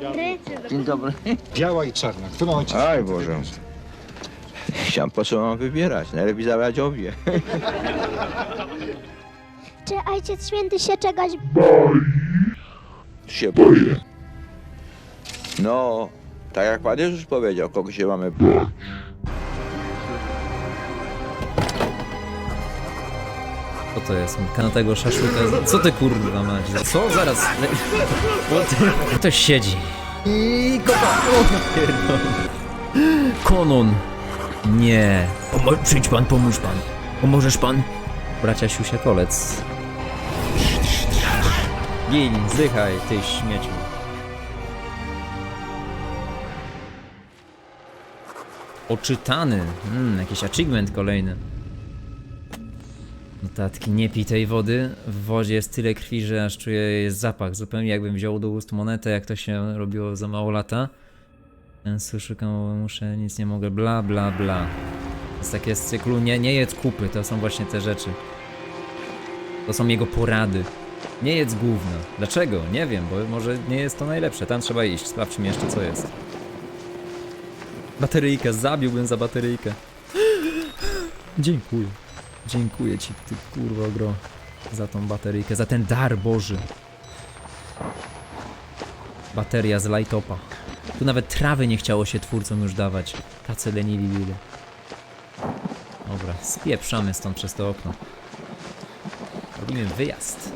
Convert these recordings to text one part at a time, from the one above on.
dobry. Dzień dobry. Biała i czarna. Którą ojciec? Aj Boże. Chciałem po co mam wybierać? Najlepiej zabrać obie. Czy Ojciec Święty się czegoś się boję. No, tak jak Pan Jezus powiedział, kogo się mamy bać. To jest? Kanatego szaszłyka. Co ty kurwa masz? Co? Zaraz. Ktoś siedzi. I kopa. O, pierdolę. Konon. Nie. Pomo- przyjdź pan, pomóż pan. Pomożesz pan? Bracia Siusia Kolec. Gin, zdychaj, ty śmieciu. Oczytany. Mm, jakiś achievement kolejny. Notatki, nie pij tej wody. W wodzie jest tyle krwi, że aż czuję jest zapach. Zupełnie jakbym wziął do ust monetę, jak to się robiło za mało lata. Więc szukam, muszę, nic nie mogę, bla bla bla. Jest takie z cyklu, nie, nie jedz kupy, to są właśnie te rzeczy. To są jego porady. Nie jedz gówna. Dlaczego? Nie wiem, bo może nie jest to najlepsze. Tam trzeba iść, sprawdźmy jeszcze co jest. Bateryjkę, zabiłbym za bateryjkę. Dziękuję. Dziękuję ci, ty kurwa gro, za tą bateryjkę, za ten dar Boży. Bateria z lightopa. Tu nawet trawy nie chciało się twórcom już dawać. Tacy leniwi byli. Dobra, spieprzamy stąd przez to okno. Robimy wyjazd.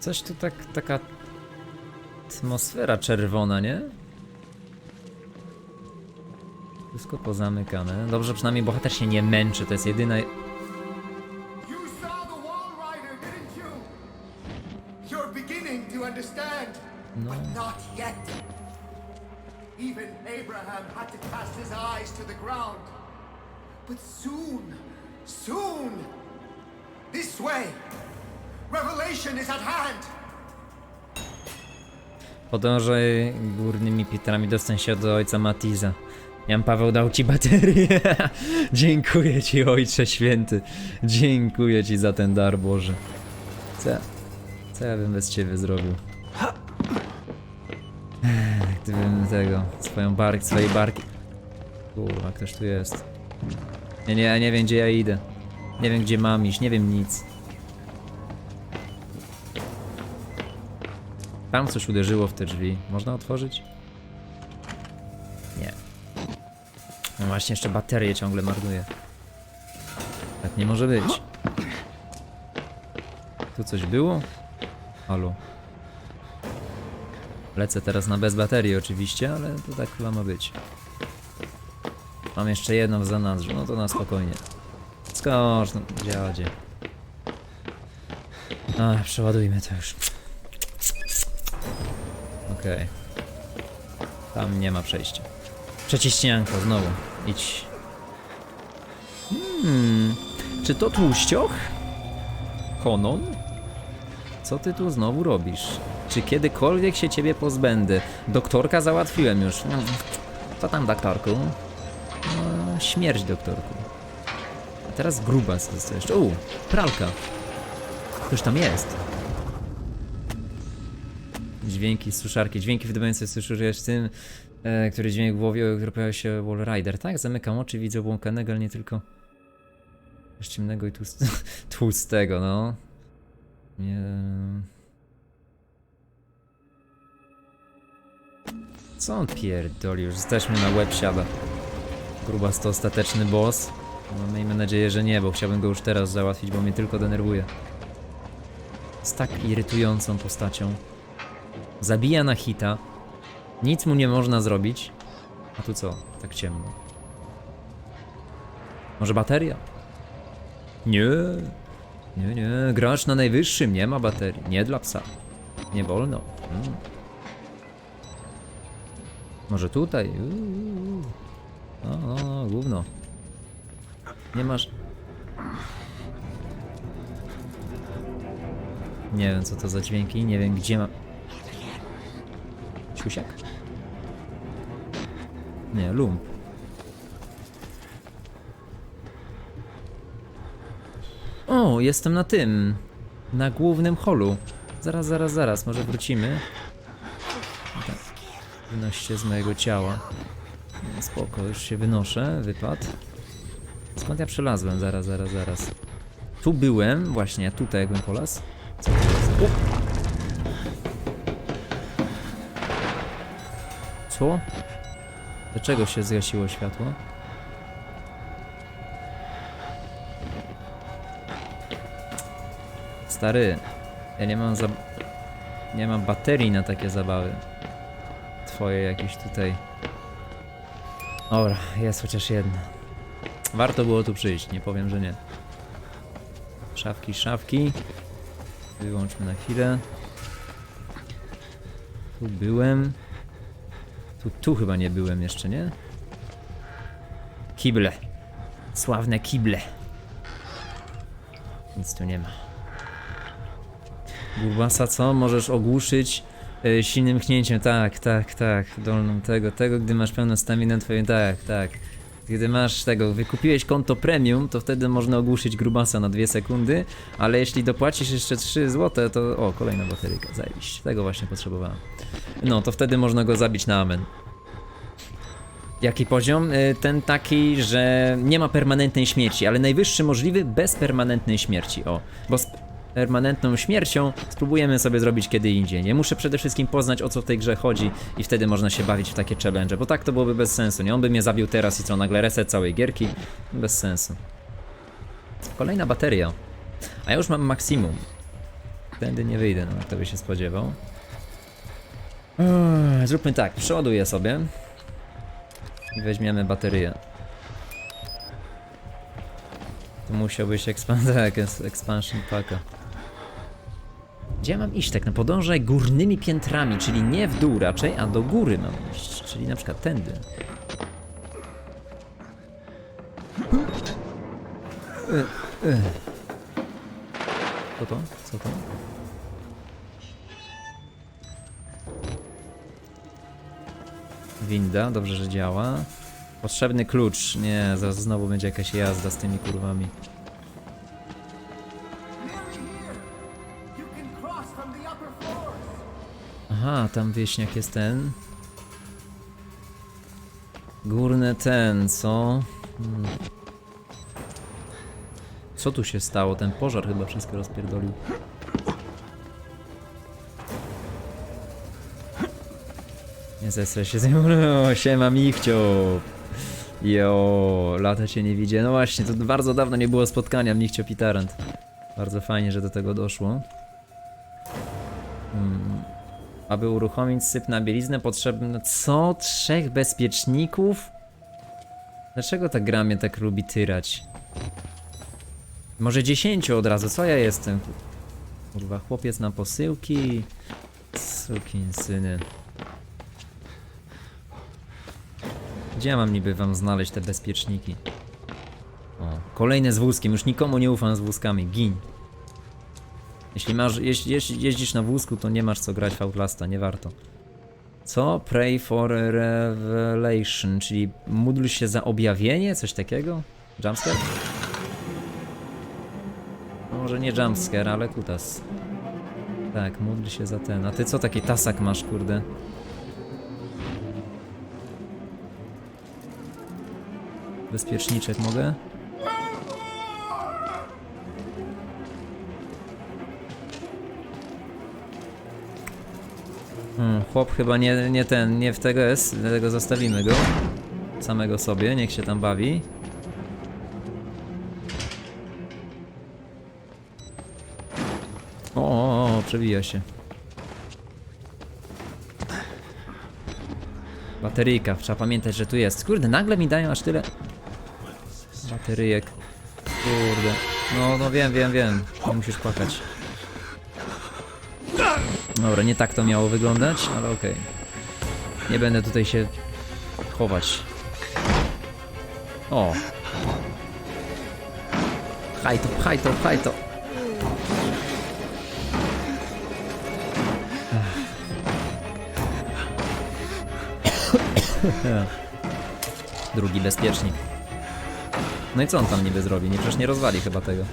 Coś tu tak, taka atmosfera czerwona, nie? Wszystko pozamykane. Dobrze, przynajmniej bohater się nie męczy, to jest jedyna... Yet. Even Abraham had to cast his eyes to the ground. But soon, soon, this way, revelation is at hand. Podążaj górnymi pitrami, dostań się do ojca Matiza. Jan Paweł dał ci baterię. Dziękuję ci, ojcze święty. Dziękuję ci za ten dar Boży. Co, co ja bym bez ciebie zrobił? Gdybym tego, swoją bark, swojej barki... Kurwa, ktoś tu jest. Nie, nie, nie wiem gdzie ja idę. Nie wiem gdzie mam iść, nie wiem nic. Tam coś uderzyło w te drzwi. Można otworzyć? Właśnie, jeszcze baterię ciągle marnuje. Tak nie może być. Tu coś było? Halo. Lecę teraz na bez baterii oczywiście, ale to tak chyba ma być. Mam jeszcze jedną w zanadrzu, no to na spokojnie. Skocz, no dziadzie. Ach, przeładujmy to już. Okej. Tam nie ma przejścia. Przeciśnianko, znowu. Idź. Hmm. Czy to tłuścioch? Konon? Co ty tu znowu robisz? Czy kiedykolwiek się ciebie pozbędę? Doktorka załatwiłem już. No, Co tam, doktorku? No, śmierć, doktorku. A teraz gruba co. U, pralka. Ktoś tam jest. Dźwięki suszarki, dźwięki wydające z suszarki e, który dźwięk w głowie, który pojawia się Wall Rider. Tak, zamykam oczy, widzę obłąkanego, ale nie tylko ciemnego i tłust tłustego, no. Nie... Co on pierdoli, już jesteśmy na łeb siada. Grubas to ostateczny boss. No, miejmy nadzieję, że nie, bo chciałbym go już teraz załatwić, bo mnie tylko denerwuje. Jest tak irytującą postacią. Zabija na hita. Nic mu nie można zrobić. A tu co? Tak ciemno. Może bateria? Nie. Nie, nie. Gracz na najwyższym nie ma baterii. Nie dla psa. Nie wolno. Mm. Może tutaj? Uuu. No, gówno. Nie masz... Nie wiem co to za dźwięki, nie wiem gdzie ma... Siusiak? Nie, lump. O, jestem na tym. Na głównym holu. Zaraz, zaraz, zaraz, może wrócimy. Tak. Wynoś się z mojego ciała. Spoko, już się wynoszę, wypad. Skąd ja przelazłem? Zaraz, zaraz, zaraz. Tu byłem, właśnie, tutaj jakbym polazł. Co! Co? Dlaczego się zgasiło światło? Stary, ja nie mam za... Nie mam baterii na takie zabawy. Twoje jakieś tutaj. Dobra, jest chociaż jedna. Warto było tu przyjść, nie powiem, że nie. Szafki, szafki. Wyłączmy na chwilę. Tu byłem. Tu, tu chyba nie byłem jeszcze, nie? Kible. Sławne kible. Nic tu nie ma. Gurbasa, co? Możesz ogłuszyć y, silnym chnięciem. Tak, tak, tak. Dolną tego, tego, gdy masz pełną staminę twoją. Tak, tak. Gdy masz tego, wykupiłeś konto premium, to wtedy można ogłuszyć grubasa na 2 sekundy, ale jeśli dopłacisz jeszcze 3 zł, to... O, kolejna bateryka, zajebiście. Tego właśnie potrzebowałem. No, to wtedy można go zabić na amen. Jaki poziom? Y, Ten taki, że nie ma permanentnej śmierci, ale najwyższy możliwy bez permanentnej śmierci. O, bo permanentną śmiercią spróbujemy sobie zrobić kiedy indziej. Nie muszę przede wszystkim poznać o co w tej grze chodzi i wtedy można się bawić w takie challenge, bo tak to byłoby bez sensu. Nie on by mnie zabił teraz i co nagle reset całej gierki? Bez sensu. Kolejna bateria. A ja już mam maksimum. Tędy nie wyjdę, no kto by się spodziewał. Ech, Zróbmy tak, przeładuję sobie. I weźmiemy baterię. To musiał być expansion packa. Gdzie mam iść tak? No podążaj górnymi piętrami, czyli nie w dół raczej, a do góry mam iść, czyli na przykład tędy. Co to? Co to? Winda, dobrze, że działa. Potrzebny klucz. Nie, zaraz znowu będzie jakaś jazda z tymi kurwami. Tam wieśniak jest ten. Górny ten, co? Hmm. Co tu się stało? Ten pożar chyba wszystko rozpierdolił. Nie zesrę się z nim. Siema Michcio. Jo, lata cię nie widzę. No właśnie, to bardzo dawno nie było spotkania Michcio Pitarant. Bardzo fajnie, że do tego doszło. Aby uruchomić syp na bieliznę potrzebne co? Trzech bezpieczników? Dlaczego ta gra mnie tak lubi tyrać? Może dziesięciu od razu, co ja jestem? Kurwa, chłopiec na posyłki. Sukin syny. Gdzie ja mam niby wam znaleźć te bezpieczniki? O, kolejne z wózkiem, już nikomu nie ufam z wózkami, gin. Jeśli masz, jeśli, jeśli jeździsz na wózku, to nie masz co grać w Outlasta, nie warto. Co? Pray for revelation, czyli módl się za objawienie? Coś takiego? Jumpscare? Może nie jumpscare, ale kutas. Tak, módl się za ten. A ty co taki tasak masz, kurde? Bezpieczniczek mogę? Chłop chyba nie, nie ten, nie w tego jest, dlatego zostawimy go. Samego sobie, niech się tam bawi. O, o, o przewija się. Bateryjka, trzeba pamiętać, że tu jest. Kurde, nagle mi dają aż tyle bateryjek. Kurde. No, no wiem, wiem, wiem. Nie musisz płakać. Dobra, nie tak to miało wyglądać, ale okej. Nie będę tutaj się chować. O! Pchaj to, pchaj to, pchaj to! Drugi bezpiecznik. No i co on tam niby zrobi? Nie, przecież nie rozwali chyba tego.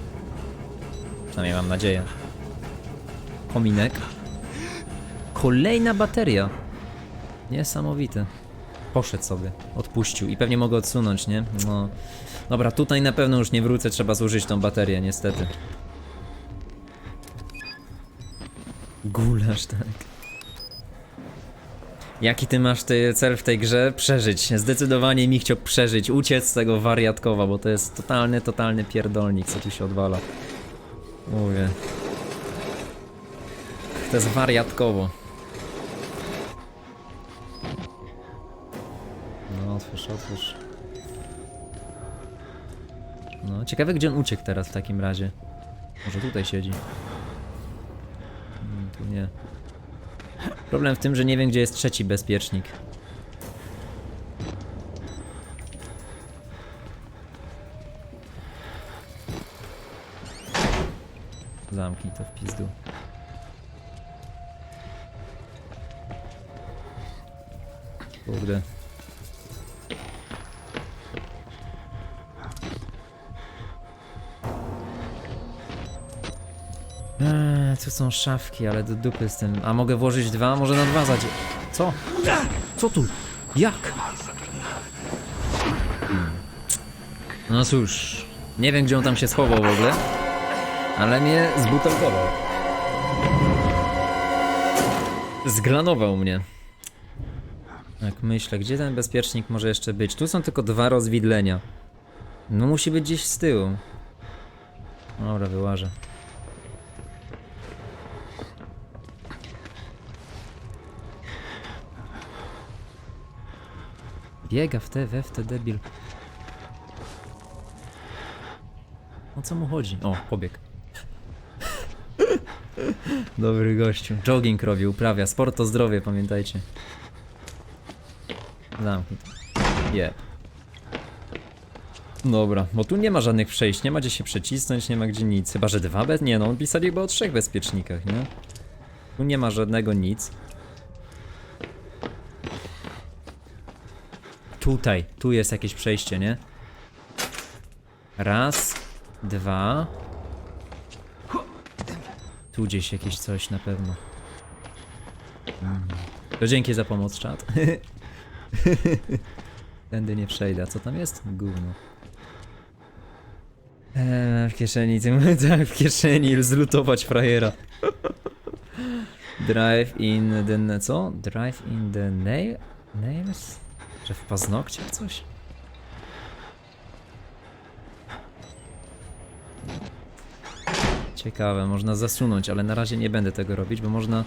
Przynajmniej mam nadzieję. Kominek. Kolejna bateria. Niesamowite. Poszedł sobie, odpuścił i pewnie mogę odsunąć, nie? No. Dobra, tutaj na pewno już nie wrócę, trzeba zużyć tą baterię, niestety. Gulasz, tak. Jaki ty masz ty cel w tej grze? Przeżyć. Zdecydowanie mi chciał przeżyć, uciec z tego wariatkowa, bo to jest totalny, totalny pierdolnik, co tu się odwala. Mówię. To jest wariatkowo. Otwórz. No, ciekawe gdzie on uciekł teraz w takim razie. Może tutaj siedzi. Hmm, tu nie. Problem w tym, że nie wiem gdzie jest trzeci bezpiecznik. Zamknij to w pizdu. Kurde. Eee, tu są szafki, ale do dupy z tym. A mogę włożyć dwa? Może na dwa zadzie... Co? Co tu? Jak? Hmm. No cóż, nie wiem gdzie on tam się schował w ogóle, ale mnie zbutelkował. Zglanował mnie. Jak myślę, gdzie ten bezpiecznik może jeszcze być? Tu są tylko dwa rozwidlenia. No musi być gdzieś z tyłu. Dobra, wyłażę. Biega w te, we w te debil. O co mu chodzi? O, pobieg. Dobry gościu. Jogging robi, uprawia. Sport to zdrowie, pamiętajcie. Zamknij to. Jeb. Dobra, bo tu nie ma żadnych przejść, nie ma gdzie się przecisnąć, nie ma gdzie nic. Chyba, że dwa bez... Nie no, on pisali chyba o trzech bezpiecznikach, nie? Tu nie ma żadnego nic. Tutaj, tu jest jakieś przejście, nie? Raz, dwa. Tu gdzieś jakieś coś na pewno. Mm. To dzięki za pomoc, czat. Tędy nie przejdę. A co tam jest? Gówno. Eee, w kieszeni, tak, w kieszeni, zlutować frajera. Drive in the... co? Drive in the nail... nails? Że w paznokciach coś? Ciekawe, można zasunąć, ale na razie nie będę tego robić, bo można,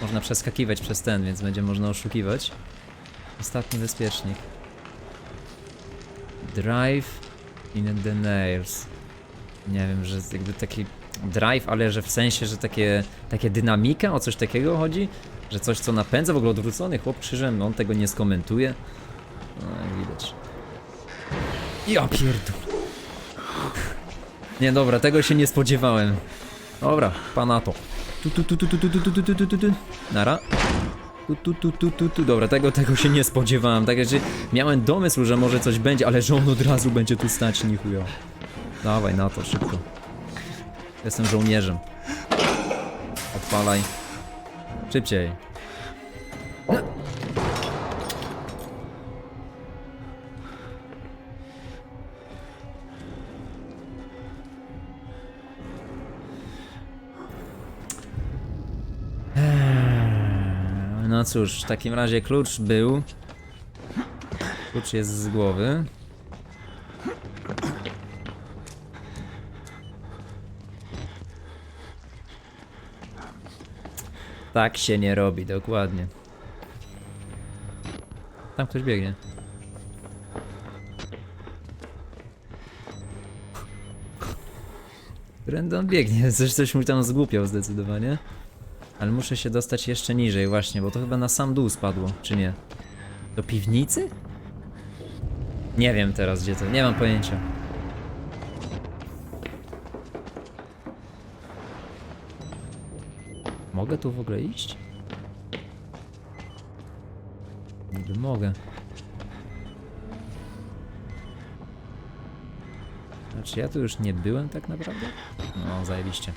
można przeskakiwać przez ten, więc będzie można oszukiwać. Ostatni bezpiecznik. Drive in the nails. Nie wiem, że jakby taki drive, ale że w sensie, że takie, takie dynamika, o coś takiego chodzi? Że coś co napędza, w ogóle odwrócony chłop krzyżem, on tego nie skomentuje. No, jak widać. Ja pierdol. Nie, dobra, tego się nie spodziewałem. Dobra, pana to. Tu, tu, tu, tu, tu, tu, tu, tu, tu, tu, tu. Nara. Tu, tu, tu, tu, tu, tu. Dobra, tego, tego się nie spodziewałem. Tak, że miałem domysł, że może coś będzie, ale że on od razu będzie tu stać, ni chuja. Dawaj na to, szybko. Jestem żołnierzem. Odpalaj. Szybciej. No cóż, w takim razie klucz był. Klucz jest z głowy. Tak się nie robi, dokładnie. Tam ktoś biegnie. Którędy on biegnie? Coś, coś mu tam zgłupiał zdecydowanie. Ale muszę się dostać jeszcze niżej właśnie, bo to chyba na sam dół spadło, czy nie? Do piwnicy? Nie wiem teraz gdzie to, nie mam pojęcia. Mogę tu w ogóle iść? Niby mogę. Znaczy ja tu już nie byłem tak naprawdę? No, zajebiście.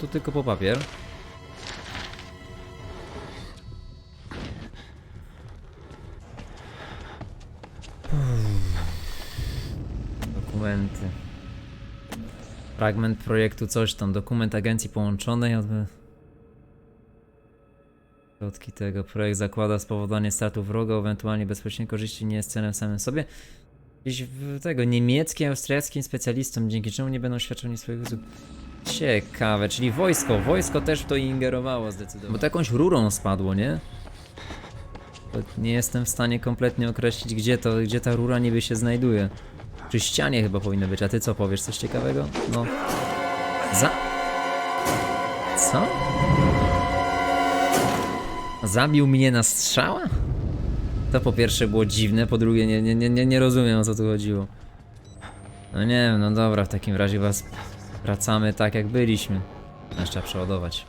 Tu tylko po papier. Dokumenty. Fragment projektu coś tam, dokument agencji połączonej od... Środki tego. Projekt zakłada spowodowanie startu wroga, ewentualnie bezpośrednie korzyści nie jest celem samym sobie. W tego niemieckim, austriackim specjalistom, dzięki czemu nie będą świadczeni swoich usług. Ciekawe, czyli wojsko. Wojsko też w to ingerowało zdecydowanie. Bo to jakąś rurą spadło, nie? Nie jestem w stanie kompletnie określić, gdzie to, gdzie ta rura niby się znajduje. Przy ścianie chyba powinno być, a ty co powiesz? Coś ciekawego? No. Za... Co? Zabił mnie na strzała? To po pierwsze było dziwne, po drugie nie, nie, nie, nie rozumiem o co tu chodziło. No nie wiem, no dobra, w takim razie was wracamy tak jak byliśmy. Jeszcze trzeba przeładować.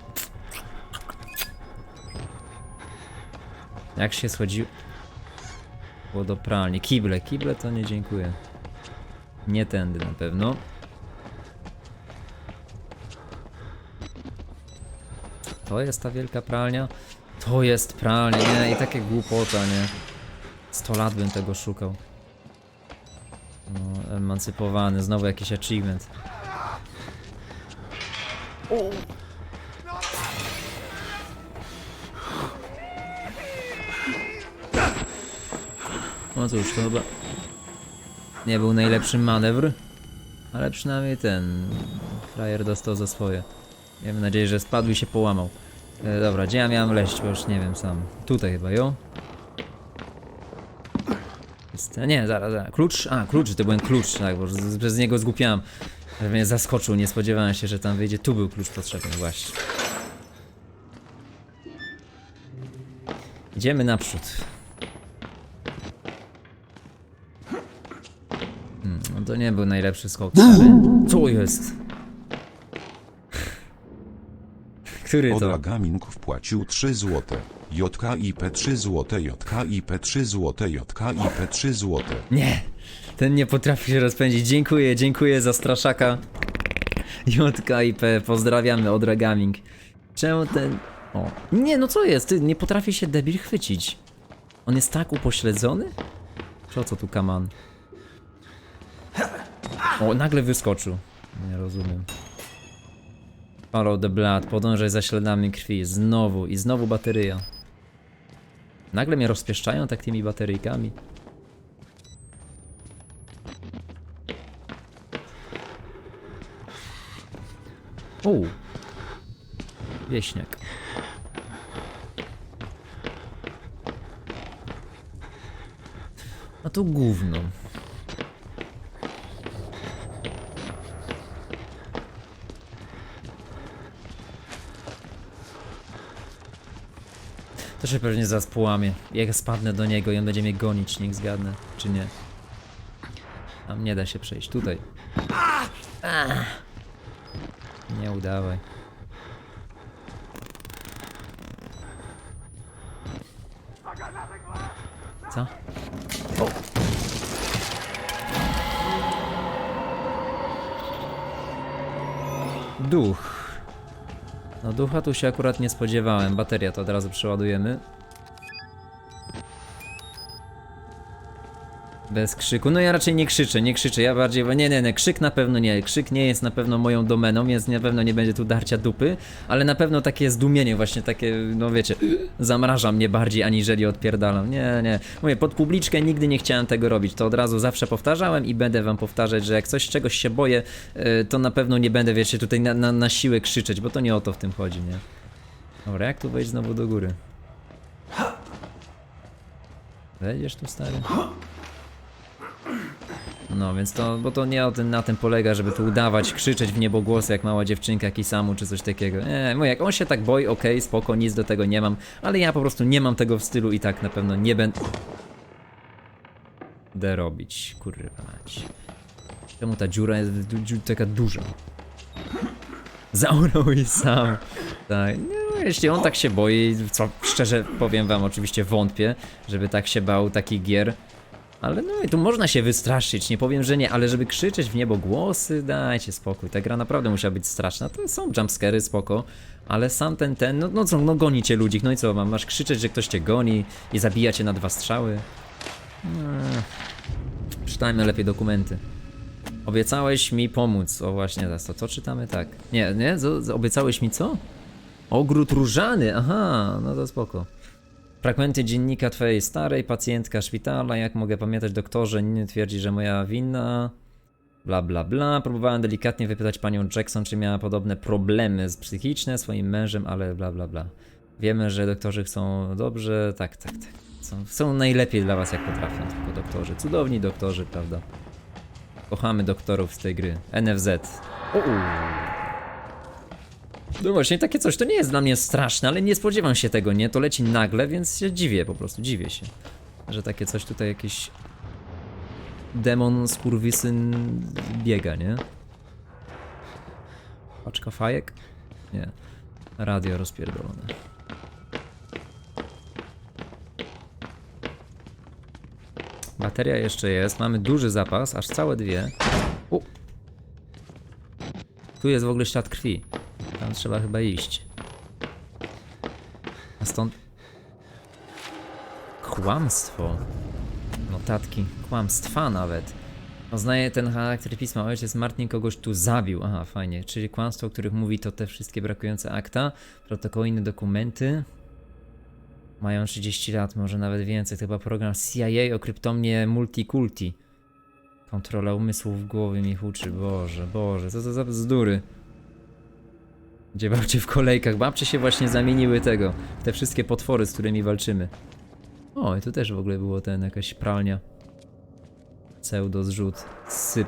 Jak się schodziło? Do pralni. Kible, kible to nie dziękuję. Nie tędy na pewno. To jest ta wielka pralnia. To jest pralnia, nie? I takie głupota, nie? 100 lat bym tego szukał. No, emancypowany, znowu jakiś achievement. No cóż, to chyba nie był najlepszy manewr, ale przynajmniej ten frajer dostał za swoje. Miejmy nadzieję, że spadł i się połamał. E, dobra, gdzie ja miałem leść, bo już nie wiem sam. Tutaj chyba, jo? Jest, nie, zaraz, zaraz. Klucz? A, klucz, to był klucz, tak, bo przez niego zgłupiałem. Ale mnie zaskoczył, nie spodziewałem się, że tam wyjdzie. Tu był klucz potrzebny, właśnie. Idziemy naprzód. Hmm, no to nie był najlepszy skok, ale... Co jest? Który to? Odra wpłacił 3 złote. JKIP 3 złote, JKIP 3 złote, JKIP 3 złote. Nie, ten nie potrafi się rozpędzić. Dziękuję, dziękuję za straszaka. JKIP, pozdrawiamy od Gaming. Czemu ten... O, nie, no co jest? Ty, nie potrafi się debil chwycić. On jest tak upośledzony? Czy o co tu kaman? O, nagle wyskoczył. Nie rozumiem. Follow the blood, podążaj za śladami krwi. Znowu i znowu bateria. Nagle mnie rozpieszczają tak tymi bateryjkami. O! Wieśniak. A to gówno. To się pewnie zaraz połamie. Jak spadnę do niego i on będzie mnie gonić, niech zgadnę, czy nie. Tam nie da się przejść. Tutaj. Nie udawaj. Co? O. Duch. No ducha tu się akurat nie spodziewałem. Bateria to od razu przeładujemy. Bez krzyku. No ja raczej nie krzyczę, nie krzyczę. Ja bardziej. Nie, nie, nie. Krzyk na pewno nie. Krzyk nie jest na pewno moją domeną, więc na pewno nie będzie tu darcia dupy, ale na pewno takie zdumienie, właśnie takie, no wiecie, zamraża mnie bardziej aniżeli odpierdalam. Nie, nie. Mówię, pod publiczkę nigdy nie chciałem tego robić. To od razu zawsze powtarzałem i będę wam powtarzać, że jak coś czegoś się boję, y, to na pewno nie będę, wiecie, tutaj na, na, na siłę krzyczeć, bo to nie o to w tym chodzi, nie? Dobra, jak tu wejść znowu do góry? Wejdziesz tu, stary? No więc to, bo to nie o tym, na tym polega, żeby tu udawać, krzyczeć w niebogłosy jak mała dziewczynka Kisamu czy coś takiego. Nie, mówię, jak on się tak boi, okej, spoko, nic do tego nie mam, ale ja po prostu nie mam tego w stylu i tak na pewno nie będę robić, kurwa mać. Czemu ta dziura jest dziu- taka duża? Zaorał i sam. Tak, no, jeśli on tak się boi, co szczerze powiem wam, oczywiście wątpię, żeby tak się bał takich gier, Ale no i tu można się wystraszyć, nie powiem, że nie, ale żeby krzyczeć w niebo głosy, dajcie spokój. Ta gra naprawdę musiała być straszna. To są jumpscary, spoko, ale sam ten, ten, no, no co, no goni cię ludzik, no i co, mam, masz krzyczeć, że ktoś cię goni i zabija cię na dwa strzały? Eee. Czytajmy lepiej dokumenty. Obiecałeś mi pomóc. O właśnie, teraz to, to czytamy tak. Nie, nie? Z, obiecałeś mi co? Ogród różany, aha, no to spoko. Fragmenty dziennika twojej starej, pacjentka szpitala, jak mogę pamiętać doktorze, inny twierdzi, że moja wina, bla bla bla. Próbowałem delikatnie wypytać panią Jackson, czy miała podobne problemy psychiczne swoim mężem, ale bla bla bla. Wiemy, że doktorzy chcą dobrze, tak, tak, tak. Są, są najlepiej dla was jak potrafią, tylko doktorzy. Cudowni doktorzy, prawda? Kochamy doktorów z tej gry. NFZ. O, no właśnie, takie coś to nie jest dla mnie straszne, ale nie spodziewam się tego, nie? To leci nagle, więc się dziwię po prostu, dziwię się. Że takie coś tutaj jakiś demon skurwysyn biega, nie? Paczka fajek? Nie. Radio rozpierdolone. Bateria jeszcze jest, mamy duży zapas, aż całe dwie. U. Tu jest w ogóle ślad krwi. Tam trzeba chyba iść. A stąd... Kłamstwo. Notatki. Kłamstwa nawet. Poznaje ten charakter pisma. Ojciec Martin kogoś tu zabił. Aha, fajnie. Czyli kłamstwo, o których mówi to te wszystkie brakujące akta, protokoły, inne dokumenty. Mają 30 lat, może nawet więcej. To chyba program CIA o kryptomnie Multikulti. Kontrola umysłów głowy mi huczy. Boże, Boże, co to za bzdury. Gdzie babcie w kolejkach. Babcie się właśnie zamieniły tego. Te wszystkie potwory, z którymi walczymy. O, i tu też w ogóle było ten, jakaś pralnia. Pseudo zrzut. Syp.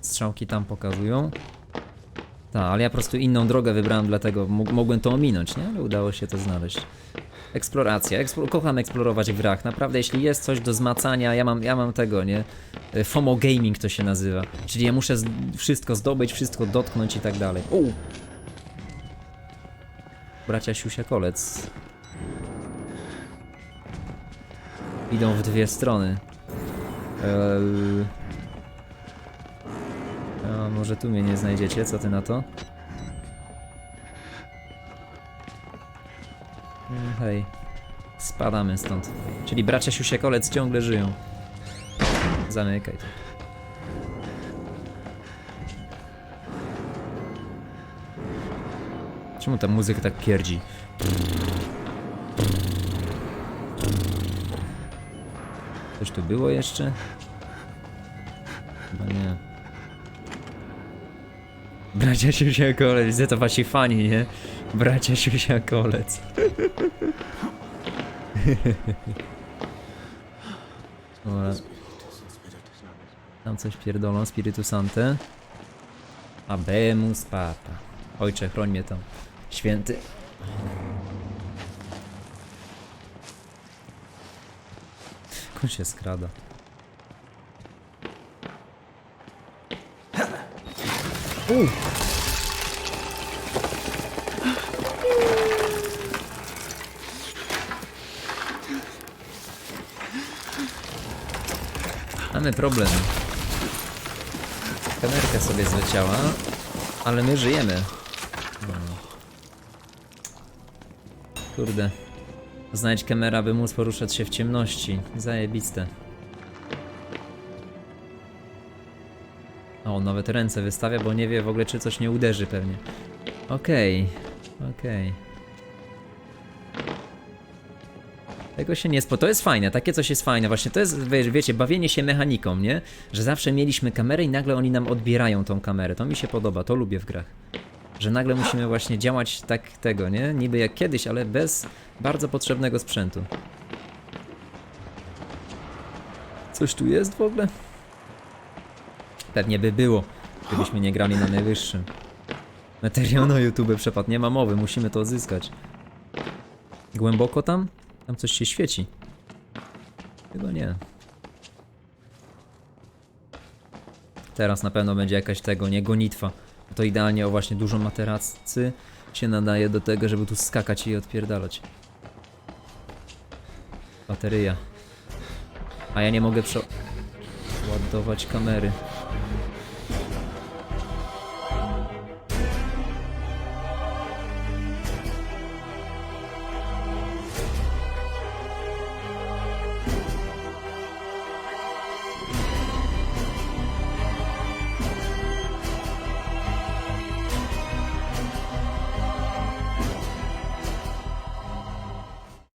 Strzałki tam pokazują. Tak, ale ja po prostu inną drogę wybrałem, dlatego mogłem to ominąć, nie? Ale udało się to znaleźć. Eksploracja. Eksplo kocham eksplorować w grach. Naprawdę, jeśli jest coś do zmacania, ja mam, ja mam tego, nie? E, FOMO gaming to się nazywa. Czyli ja muszę wszystko zdobyć, wszystko dotknąć i tak dalej. U! Bracia Siusia Kolec. Idą w dwie strony. Eee... A może tu mnie nie znajdziecie, co ty na to? Mm, Hej. Spadamy stąd. Czyli bracia Siusiekolec ciągle żyją. Zamykaj to. Czemu ta muzyka tak pierdzi? Coś tu było jeszcze? Chyba nie. Bracia Siusiakolec, widzę to wasi fani, nie? Bracia Siusiakolec. Dobra. Tam coś pierdolą, Spiritusante. Abemus Papa. Ojcze, chroń mnie tam. Święty. On się skrada. U! Mamy problem. Kamerka sobie zleciała, ale my żyjemy. No. Kurde. Znajdź kamera, by móc poruszać się w ciemności. Zajebiste. O, nawet ręce wystawia, bo nie wie w ogóle, czy coś nie uderzy pewnie. Okej, okej. Tego się nie spo... To jest fajne, takie coś jest fajne. Właśnie to jest, wie, wiecie, bawienie się mechaniką, nie? Że zawsze mieliśmy kamerę i nagle oni nam odbierają tą kamerę. To mi się podoba, to lubię w grach. Że nagle musimy właśnie działać tak tego, nie? Niby jak kiedyś, ale bez bardzo potrzebnego sprzętu. Coś tu jest w ogóle? Pewnie by było, gdybyśmy nie grali na najwyższym. Materiał na YouTube przepadł, nie ma mowy, musimy to odzyskać. Głęboko tam? Tam coś się świeci. Chyba nie. Teraz na pewno będzie jakaś tego, nie gonitwa. To idealnie o właśnie dużo materacy się nadaje do tego, żeby tu skakać i odpierdalać. Bateria. A ja nie mogę prze... ładować kamery.